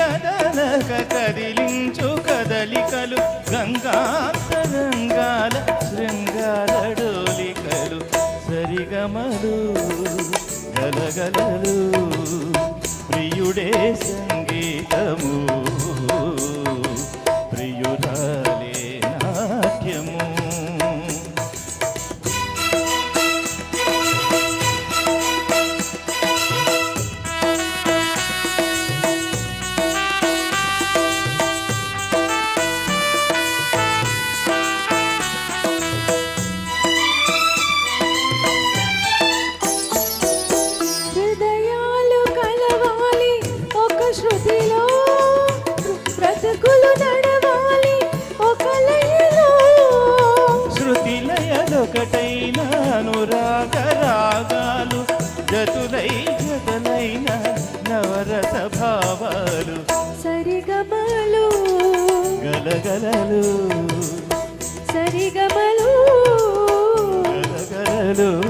కదలక కదిలించు కదలికలు గంగాంతరంగాల శృంగాలడోలికలు సరిగమలు గలగలలు ప్రియుడే సంగీతము. రసభావాలు. సరిగమలు. గలగలలు. సరిగమలు. గలగలలు.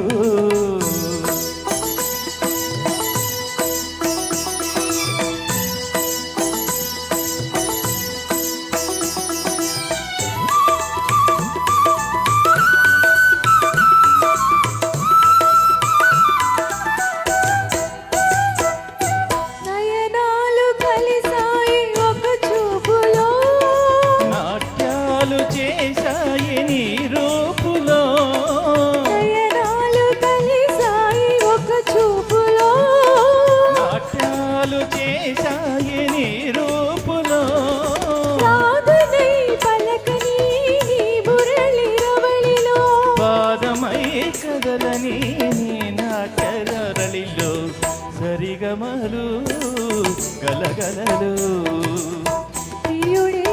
గమలు గలగలలు. ప్రియుడే